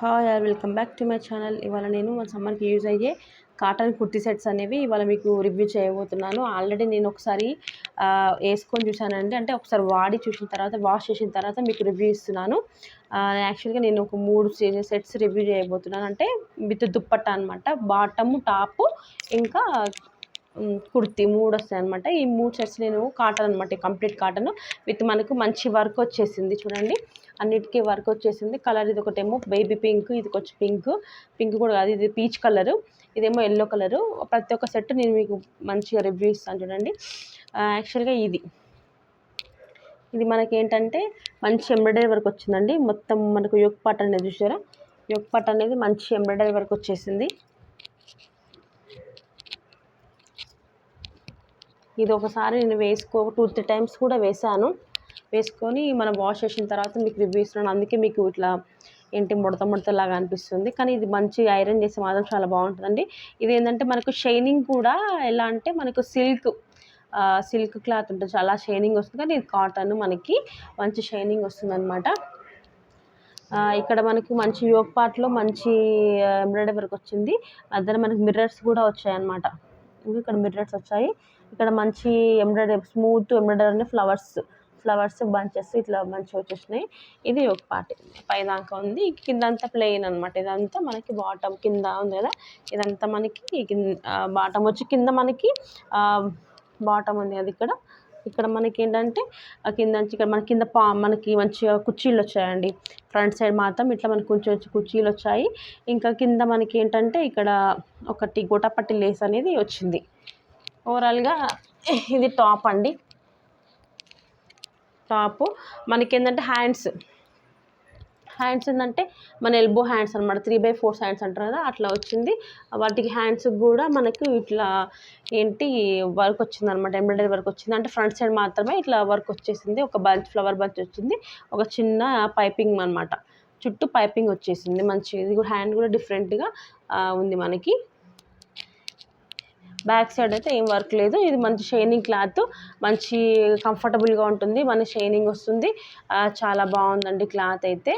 Hi are welcome back to my channel ఇవాళ నేను మా సమ్మర్కి యూజ్ అయ్యే కాటన్ కుర్తీ సెట్స్ అనేవి ఇవాళ మీకు రివ్యూ చేయబోతున్నాను. ఆల్రెడీ నేను ఒకసారి వేసుకొని చూసానండి అంటే ఒకసారి వాడి చూసిన తర్వాత వాష్ చేసిన తర్వాత మీకు రివ్యూ ఇస్తున్నాను. యాక్చువల్గా నేను ఒక మూడు సెట్స్ రివ్యూ చేయబోతున్నాను. అంటే విత్ దుప్పట్ట అనమాట బాటము టాపు ఇంకా కుర్తి కుర్తీ మూడు వస్తాయి అనమాట ఈ మూడు సెట్స్ నేను కాటన్ అనమాట కంప్లీట్ కాటన్ విత్ మనకు మంచి వర్క్ వచ్చేసింది. చూడండి. అన్నిటికీ వర్క్ వచ్చేసింది. కలర్ ఇది ఒకటేమో బేబీ పింక్ ఇది వచ్చి పింక్. పింక్ కూడా కాదు ఇది పీచ్ కలరు ఇదేమో ఎల్లో కలరు. ప్రతి ఒక్క సెట్ నేను మీకు మంచిగా రివ్యూ ఇస్తాను చూడండి. యాక్చువల్గా ఇది. ఇది మనకి ఏంటంటే మంచి ఎంబ్రాయిడరీ వర్క్ వచ్చిందండి. మొత్తం మనకు యోగ్ పాట్ అనేది చూసారా? యోగ్ పాట్ అనేది మంచి ఎంబ్రాయిడరీ వర్క్ వచ్చేసింది. ఇది ఒకసారి నేను వేసుకో టూ త్రీ టైమ్స్ కూడా వేసాను వేసుకొని మనం వాష్ చేసిన తర్వాత మీకు రివ్యూ ఇస్తున్నాను. అందుకే మీకు ఇట్లా ఏంటి ముడత ముడతలాగా అనిపిస్తుంది. కానీ ఇది మంచి ఐరన్ చేసి మాత్రం చాలా బాగుంటుందండి. ఇది ఏంటంటే మనకు షైనింగ్ కూడా ఎలా అంటే మనకు సిల్క్ సిల్క్ క్లాత్ ఉంటుంది చాలా షైనింగ్ వస్తుంది. కానీ ఇది కాటన్ మనకి మంచి షైనింగ్ వస్తుంది అనమాట ఇక్కడ మనకి మంచి యోగ్ పార్ట్లో మంచి ఎంబ్రాయిడరీ వర్క్ వచ్చింది. మధ్యలో మనకి మిర్రర్స్ కూడా వచ్చాయి అనమాట ఇక్కడ మిర్రర్స్ వచ్చాయి. ఇక్కడ మంచి embroidery smooth embroidery flowers flowers bunches ఇట్లా మంచిగా వచ్చేసినాయి. ఇది ఒక పార్ట్. పైదాకా ఉంది. కింద అంతా ప్లెయిన్ అనమాట ఇదంతా మనకి బాటమ్ కింద ఉంది కదా. ఇదంతా మనకి బాటమ్ వచ్చి కింద మనకి బాటమ్ ఉంది అది ఇక్కడ. ఇక్కడ మనకి ఏంటంటే కింద నుంచి ఇక్కడ మన కింద పా మనకి మంచిగా కుర్చీలు వచ్చాయండి. ఫ్రంట్ సైడ్ మాత్రం ఇట్లా మనకి కొంచెం వచ్చి కుర్చీలు వచ్చాయి. ఇంకా కింద మనకి ఏంటంటే ఇక్కడ ఒకటి గుటపట్టి లేస్ అనేది వచ్చింది. ఓవరాల్గా ఇది టాప్ అండి. టాప్. మనకి ఏంటంటే హ్యాండ్స్. హ్యాండ్స్ ఏంటంటే మన ఎల్బో హ్యాండ్స్ అనమాట త్రీ బై ఫోర్స్ హ్యాండ్స్ అంటారు కదా అట్లా వచ్చింది. వాటికి హ్యాండ్స్ కూడా మనకు ఇట్లా ఏంటి వర్క్ వచ్చింది అనమాట ఎంబ్రాయిడరీ వర్క్ వచ్చింది. అంటే ఫ్రంట్ సైడ్ మాత్రమే ఇట్లా వర్క్ వచ్చేసింది. ఒక బంచ్ ఫ్లవర్ బంచ్ వచ్చింది. ఒక చిన్న పైపింగ్ అనమాట చుట్టూ పైపింగ్ వచ్చేసింది. మంచి ఇది కూడా హ్యాండ్ కూడా డిఫరెంట్గా ఉంది మనకి. బ్యాక్ సైడ్ అయితే ఏం వర్క్ లేదు. ఇది మంచి షైనింగ్ క్లాత్. మంచి కంఫర్టబుల్గా ఉంటుంది. మన షైనింగ్ వస్తుంది. చాలా బాగుందండి క్లాత్ అయితే.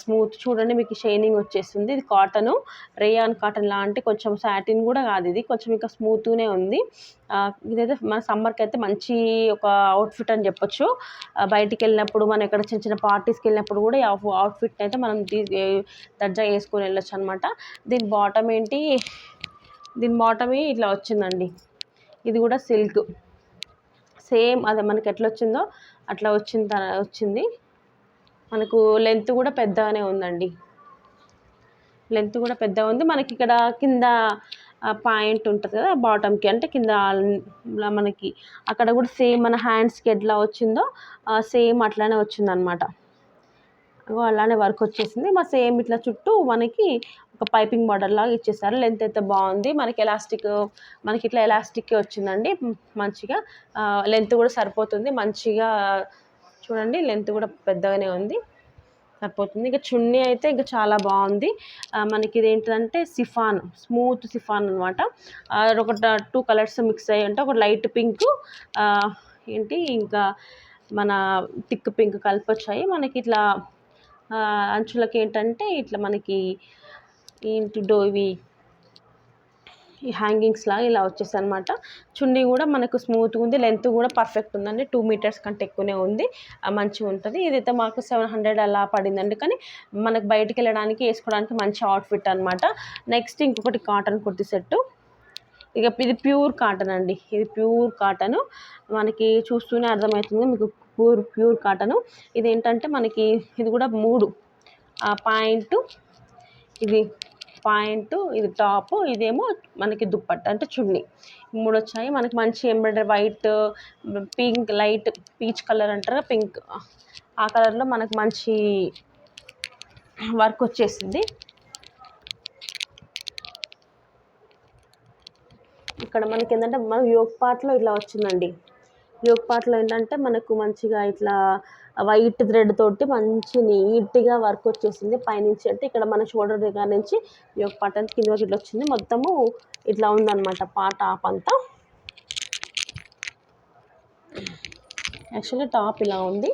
స్మూత్ చూడండి మీకు షైనింగ్ వచ్చేస్తుంది. ఇది కాటన్. రేయాన్ కాటన్ లాంటి కొంచెం సాటిన్ కూడా కాదు ఇది. కొంచెం ఇంకా స్మూత్గానే ఉంది. ఇదైతే మన సమ్మర్కి అయితే మంచి ఒక అవుట్ఫిట్ అని చెప్పొచ్చు. బయటికి వెళ్ళినప్పుడు మనం ఎక్కడ చిన్న చిన్న పార్టీస్కి వెళ్ళినప్పుడు కూడా ఈ అవుట్ఫిట్ అయితే మనం దర్జా వేసుకొని వెళ్ళొచ్చు అనమాట దీని బాటమ్ ఏంటి? దీని బాటమే ఇట్లా వచ్చిందండి. ఇది కూడా సిల్క్ సేమ్ అదే మనకి ఎట్లా వచ్చిందో అట్లా వచ్చిన వచ్చింది. మనకు లెంత్ కూడా పెద్దగానే ఉందండి. లెంత్ కూడా పెద్దగా ఉంది. మనకి ఇక్కడ కింద పాయింట్ ఉంటుంది కదా బాటమ్కి అంటే కింద మనకి అక్కడ కూడా సేమ్ మన హ్యాండ్స్కి ఎట్లా వచ్చిందో సేమ్ అట్లానే వచ్చిందనమాట. అలానే వర్క్ వచ్చేసింది. మా సేమ్ ఇట్లా చుట్టూ మనకి ఒక పైపింగ్ మోడల్ లాగా ఇచ్చేసారు. లెంత్ అయితే బాగుంది. మనకి ఎలాస్టిక్ మనకి ఇట్లా ఎలాస్టిక్ వచ్చిందండి. మంచిగా లెంత్ కూడా సరిపోతుంది. మంచిగా చూడండి లెంత్ కూడా పెద్దగానే ఉంది. సరిపోతుంది. ఇంకా చున్నీ అయితే ఇంకా చాలా బాగుంది. మనకి ఇది ఏంటంటే సిఫాన్ స్మూత్ సిఫాన్ అనమాట ఒక టూ కలర్స్ మిక్స్ అయ్యి అంటే ఒక లైట్ పింక్ ఏంటి ఇంకా మన థిక్ పింక్ కలిపి వచ్చాయి. మనకి ఇట్లా అంచులకి ఏంటంటే ఇట్లా మనకి ఏంటి డో ఇవి ఈ హ్యాంగింగ్స్ లాగా ఇలా వచ్చేసాయి అనమాట చున్నీ కూడా మనకు స్మూత్గా ఉంది లెంత్ కూడా పర్ఫెక్ట్ ఉందండి. టూ మీటర్స్ కంటే ఎక్కువనే ఉంది. మంచిగా ఉంటుంది. ఇదైతే మాకు సెవెన్ హండ్రెడ్ అలా పడిందండి. కానీ మనకు బయటికి వెళ్ళడానికి వేసుకోవడానికి మంచి అవుట్ఫిట్ అనమాట నెక్స్ట్ ఇంకొకటి కాటన్ కుర్తి సెట్టు. ఇక ఇది ప్యూర్ కాటన్ అండి. ఇది ప్యూర్ కాటన్. మనకి చూస్తూనే అర్థమవుతుంది మీకు ప్యూర్ ప్యూర్ కాటన్. ఇది ఏంటంటే మనకి ఇది కూడా మూడు. పాయింట్. ఇది పాయింట్ ఇది టాప్ ఇదేమో మనకి దుప్పట్ట అంటే చున్నీ. మూడు వచ్చాయి మనకి మంచి embroidery white pink light peach colour అంటారు. పింక్ ఆ కలర్లో మనకు మంచి వర్క్ వచ్చేసింది. ఇక్కడ మనకి ఏంటంటే మన యోగ్ పార్ట్లో ఇట్లా వచ్చిందండి. యోగ్ పార్ట్లో ఏంటంటే మనకు మంచిగా ఇట్లా వైట్ థ్రెడ్ తోటి మంచి నీట్గా వర్క్ వచ్చేసింది. పైనుంచి అంటే ఇక్కడ మన షోల్డర్ దగ్గర నుంచి ఈ యొక్క అంతా కింద వరకు ఇట్లా వచ్చింది. మొత్తము ఇట్లా ఉందన్నమాట పా టాప్ అంతా. యాక్చువల్లీ టాప్ ఇలా ఉంది.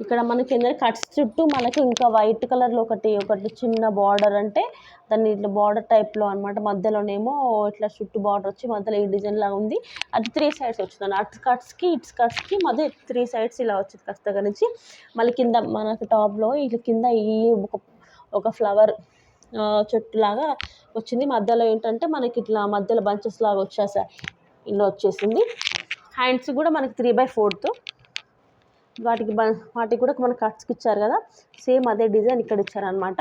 ఇక్కడ మనకి ఏంటంటే కట్స్ చుట్టూ మనకి ఇంకా వైట్ కలర్లో ఒకటి ఒకటి చిన్న బార్డర్ అంటే దాన్ని ఇట్లా బార్డర్ టైప్లో అనమాట మధ్యలోనేమో ఇట్లా చుట్టూ బార్డర్ వచ్చి మధ్యలో ఈ డిజైన్ లాగా ఉంది. అది త్రీ సైడ్స్ వచ్చిందండి అటు కట్స్కి ఇట్స్ కట్స్కి మధ్య త్రీ సైడ్స్ ఇలా వచ్చింది కట్స్ దగ్గర నుంచి. మళ్ళీ కింద మనకి టాప్లో ఇట్లా కింద ఈ ఒక ఒక ఫ్లవర్ చెట్టులాగా వచ్చింది. మధ్యలో ఏంటంటే మనకి ఇట్లా మధ్యలో బంచెస్ లాగా వచ్చేసా ఇలా వచ్చేసింది. హ్యాండ్స్ కూడా మనకి త్రీ బై ఫోర్త్ వాటికి బ వాటికి కూడా మన కట్స్కి ఇచ్చారు కదా? సేమ్ అదే డిజైన్ ఇక్కడ ఇచ్చారనమాట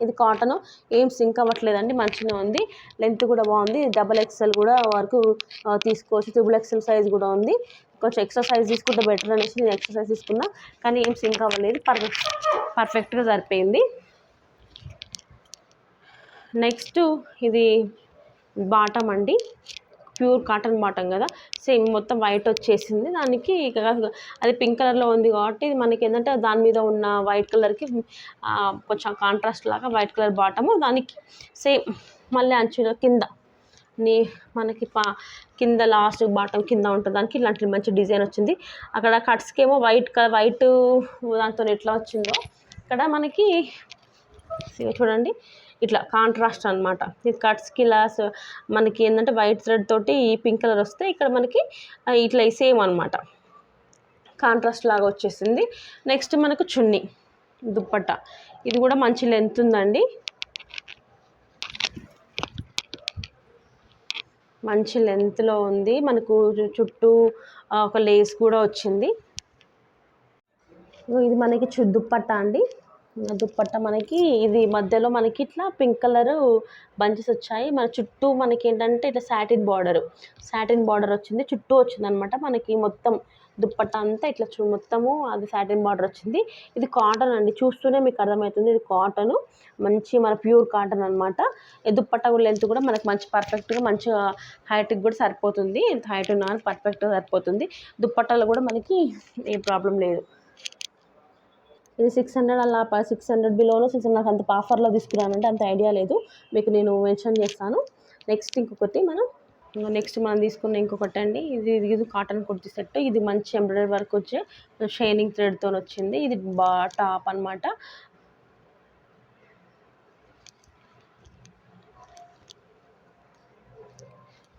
ఇది కాటన్. ఏం సింక్ అవ్వట్లేదండి మంచిగా ఉంది. లెంత్ కూడా బాగుంది. డబల్ ఎక్స్ఎల్ కూడా వరకు తీసుకోవచ్చు. ట్రిబుల్ ఎక్స్ఎల్ సైజ్ కూడా ఉంది. కొంచెం ఎక్స్ట్రా సైజ్ తీసుకుంటే బెటర్ అనేసి నేను ఎక్స్ట్రా సైజ్ తీసుకున్నా. కానీ ఏం సింక్ అవ్వలేదు. పర్ఫెక్ట్ పర్ఫెక్ట్గా సరిపోయింది. నెక్స్ట్ ఇది బాటమ్ అండి. ప్యూర్ కాటన్ బాటం కదా. సేమ్ మొత్తం వైట్ వచ్చేసింది. దానికి అది పింక్ కలర్లో ఉంది కాబట్టి మనకి ఏంటంటే దాని మీద ఉన్న వైట్ కలర్కి కొంచెం కాంట్రాస్ట్ లాగా వైట్ కలర్ బాటము దానికి సేమ్ మళ్ళీ అంచుల కింద నీ మనకి పా కింద లాస్ట్ బాటం కింద ఉంటుంది. దానికి ఇలాంటి మంచి డిజైన్ వచ్చింది. అక్కడ కట్స్కి ఏమో వైట్ కలర్ వైట్ దాంతో ఎట్లా వచ్చిందో. ఇక్కడ మనకి చూడండి. ఇట్లా కాంట్రాస్ట్ అనమాట ఇది కట్స్కి ఇలా మనకి ఏంటంటే వైట్ థ్రెడ్ తోటి ఈ పింక్ కలర్ వస్తే ఇక్కడ మనకి ఇట్లా సేమ్ అనమాట కాంట్రాస్ట్ లాగా వచ్చేసింది. నెక్స్ట్ మనకు చున్నీ దుప్పట్ట. ఇది కూడా మంచి లెంత్ ఉందండి. మంచి లెంత్లో ఉంది. మనకు చుట్టూ ఒక లేస్ కూడా వచ్చింది. ఇది మనకి చు దుప్పట్ట అండి. దుప్పట్ట మనకి ఇది మధ్యలో మనకి ఇట్లా పింక్ కలర్ బంచెస్ వచ్చాయి. మన చుట్టూ మనకి ఏంటంటే ఇట్లా సాటిన్ బార్డర్ సాటిన్ బార్డర్ వచ్చింది. చుట్టూ వచ్చింది అనమాట మనకి మొత్తం దుప్పట్ట అంతా ఇట్లా చూ మొత్తము అది సాటిన్ బార్డర్ వచ్చింది. ఇది కాటన్ అండి చూస్తూనే మీకు అర్థమవుతుంది. ఇది కాటన్ మంచి మన ప్యూర్ కాటన్ అనమాట. ఈ దుప్పట్ట కూడా లెంత్ కూడా మనకి మంచి పర్ఫెక్ట్గా మంచిగా హైట్కి కూడా సరిపోతుంది. ఎంత హైట్ ఉన్నా పర్ఫెక్ట్గా సరిపోతుంది. దుప్పట్టలో కూడా మనకి ఏ ప్రాబ్లం లేదు. ఇది సిక్స్ హండ్రెడ్ అలా సిక్స్ హండ్రెడ్ బిలోనో సిక్స్ హండ్రెడ్ అంత ఆఫర్లో తీసుకురానంటే అంత ఐడియా లేదు. మీకు నేను మెన్షన్ చేస్తాను. నెక్స్ట్ ఇంకొకటి మనం నెక్స్ట్ మనం తీసుకున్న ఇంకొకటి అండి. ఇది ఇది ఇది కాటన్ కుర్తీ సెట్ ఇది మంచి ఎంబ్రాయిడరీ వర్క్ వచ్చే షైనింగ్ థ్రెడ్తో వచ్చింది. ఇది బా టాప్ అనమాట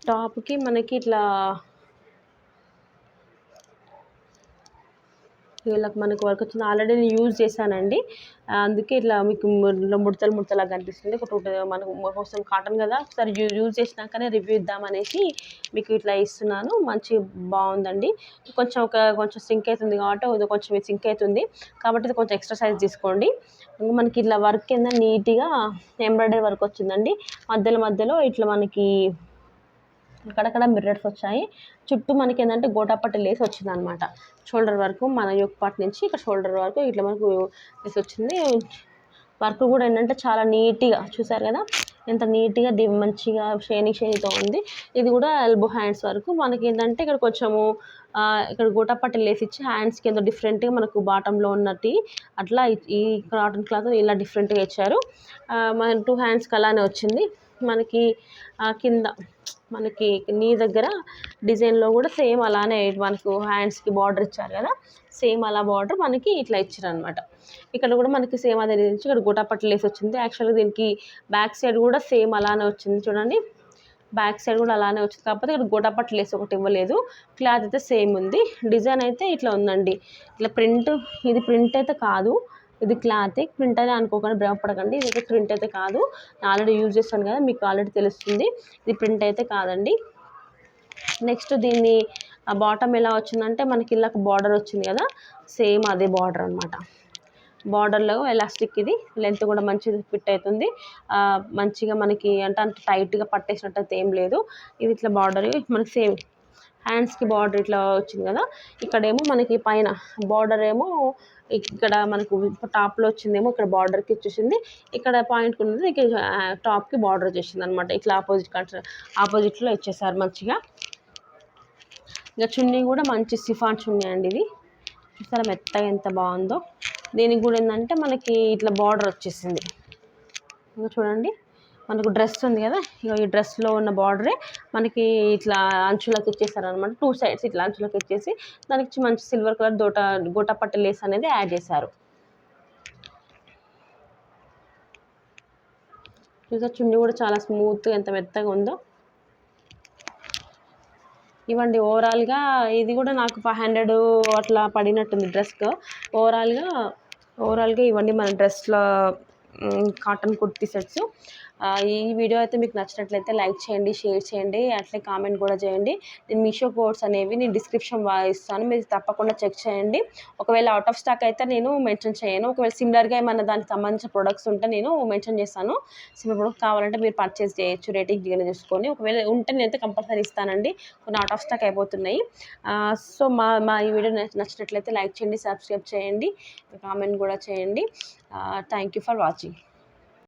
టాప్కి మనకి ఇట్లా వీళ్ళకి మనకు వర్క్ వచ్చింది. ఆల్రెడీ నేను యూజ్ చేశానండి. అందుకే ఇట్లా మీకు ముడతలు ముడతలాగా కనిపిస్తుంది ఒక టూ మనకు కోసం కాటన్ కదా ఒకసారి యూ యూజ్ చేసినాకనే రివ్యూ ఇద్దామనేసి మీకు ఇట్లా ఇస్తున్నాను. మంచి బాగుందండి. కొంచెం ఒక కొంచెం సింక్ అవుతుంది కాబట్టి కొంచెం సింక్ అవుతుంది. కాబట్టి కొంచెం ఎక్స్ట్రా సైజ్ తీసుకోండి. మనకి ఇట్లా వర్క్ కింద నీట్గా ఎంబ్రాయిడరీ వర్క్ వచ్చిందండి. మధ్యలో మధ్యలో ఇట్లా మనకి అక్కడక్కడ మిర్రర్స్ వచ్చాయి. చుట్టూ మనకి ఏంటంటే గోటాపట్టి లేస్ వచ్చింది అనమాట షోల్డర్ వరకు మన యొక్క పార్ట్ నుంచి ఇక్కడ షోల్డర్ వరకు ఇట్లా మనకు లేస్ వచ్చింది. వర్క్ కూడా ఏంటంటే చాలా నీట్గా చూసారు కదా? ఎంత నీట్గా మంచిగా షేని షైనీతో ఉంది. ఇది కూడా ఎల్బో హ్యాండ్స్ వరకు. మనకి ఏంటంటే ఇక్కడ కొంచెము ఇక్కడ గోటాపట్టి లేస్ ఇచ్చి హ్యాండ్స్కి ఏదో డిఫరెంట్గా మనకు బాటంలో ఉన్నట్టు అట్లా ఈ- కాటన్ క్లాత్ ఇలా డిఫరెంట్గా ఇచ్చారు. మన టూ హ్యాండ్స్కి అలానే వచ్చింది. మనకి కింద మనకి నీ దగ్గర డిజైన్లో కూడా సేమ్ అలానే మనకు హ్యాండ్స్కి బార్డర్ ఇచ్చారు కదా సేమ్ అలా బార్డర్ మనకి ఇట్లా ఇచ్చారు అనమాట ఇక్కడ కూడా మనకి సేమ్ అదే నుంచి ఇక్కడ గుటాపట్టు వేసి వచ్చింది. యాక్చువల్గా దీనికి బ్యాక్ సైడ్ కూడా సేమ్ అలానే వచ్చింది చూడండి. బ్యాక్ సైడ్ కూడా అలానే వచ్చింది. కాకపోతే ఇక్కడ గోటాపట్టు వేసి ఒకటి ఇవ్వలేదు. క్లాత్ అయితే సేమ్ ఉంది. డిజైన్ అయితే ఇట్లా ఉందండి. ఇట్లా ప్రింట్ ఇది ప్రింట్ అయితే కాదు. ఇది క్లాత్ ప్రింట్ అని అనుకోకుండా భ్రమపడకండి ఇది అయితే ప్రింట్ అయితే కాదు. నేను ఆల్రెడీ యూజ్ చేస్తాను కదా మీకు ఆల్రెడీ తెలుస్తుంది. ఇది ప్రింట్ అయితే కాదండి. నెక్స్ట్ దీన్ని బాటమ్ ఎలా వచ్చిందంటే మనకి ఇలా బార్డర్ వచ్చింది కదా సేమ్ అదే బార్డర్ అనమాట బార్డర్లో ఎలాస్టిక్ ఇది లెంత్ కూడా మంచిగా ఫిట్ అవుతుంది. మంచిగా మనకి అంటే అంత టైట్గా పట్టేసినట్టు అయితే ఏం లేదు. ఇది ఇట్లా బార్డర్ మనకి సేమ్ హ్యాండ్స్కి బార్డర్ ఇట్లా వచ్చింది కదా ఇక్కడేమో మనకి పైన బార్డర్ ఏమో ఇక్కడ మనకు టాప్లో వచ్చిందేమో ఇక్కడ బార్డర్కి వచ్చేసింది. ఇక్కడ పాయింట్ ఉన్నది ఇక్కడ టాప్కి బార్డర్ వచ్చేసింది అనమాట ఇట్లా ఆపోజిట్ ఆపోజిట్లో ఇచ్చేసారు మంచిగా. ఇంకా చున్నీ కూడా మంచి సిఫాన్ చున్నీ అండి ఇది. చూసారా మెత్తగా ఎంత బాగుందో. దీనికి కూడా ఏంటంటే మనకి ఇట్లా బార్డర్ వచ్చేసింది. ఇంకా చూడండి. మనకు డ్రెస్ ఉంది కదా ఇగో ఈ డ్రెస్లో ఉన్న బార్డరే మనకి ఇట్లా అంచులకు ఇచ్చేసారనమాట టూ సైడ్స్ ఇట్లా అంచులకు ఇచ్చేసి దానికి మంచి సిల్వర్ కలర్ దోట గోటపట్ట లేస్ అనేది యాడ్ చేశారు. చూసా చున్నీ కూడా చాలా స్మూత్గా ఎంత మెత్తగా ఉందో. ఇవ్వండి ఓవరాల్గా ఇది కూడా నాకు ఫైవ్ హండ్రెడ్ అట్లా పడినట్టుంది డ్రెస్కు ఓవరాల్గా ఓవరాల్గా ఇవ్వండి మన డ్రెస్లో కాటన్ కుర్తీ సెట్స్ ఈ వీడియో అయితే మీకు నచ్చినట్లయితే లైక్ చేయండి షేర్ చేయండి అట్లే కామెంట్ కూడా చేయండి. నేను మీషో కోడ్స్ అనేవి నేను డిస్క్రిప్షన్ ఇస్తాను మీరు తప్పకుండా చెక్ చేయండి. ఒకవేళ అవుట్ ఆఫ్ స్టాక్ అయితే నేను మెన్షన్ చేయను. ఒకవేళ సిమిలర్గా ఏమన్నా దానికి సంబంధించిన ప్రొడక్ట్స్ ఉంటే నేను మెన్షన్ చేస్తాను. సిమిలర్ ప్రొడక్ట్ కావాలంటే మీరు పర్చేస్ చేయొచ్చు రేటింగ్ దిగిన చూసుకొని ఒకవేళ ఉంటే నేనైతే కంపల్సరీ ఇస్తానండి. కొన్ని అవుట్ ఆఫ్ స్టాక్ అయిపోతున్నాయి. సో మా మా ఈ వీడియో నచ్చినట్లయితే లైక్ చేయండి సబ్స్క్రైబ్ చేయండి కామెంట్ కూడా చేయండి. Thank you for watching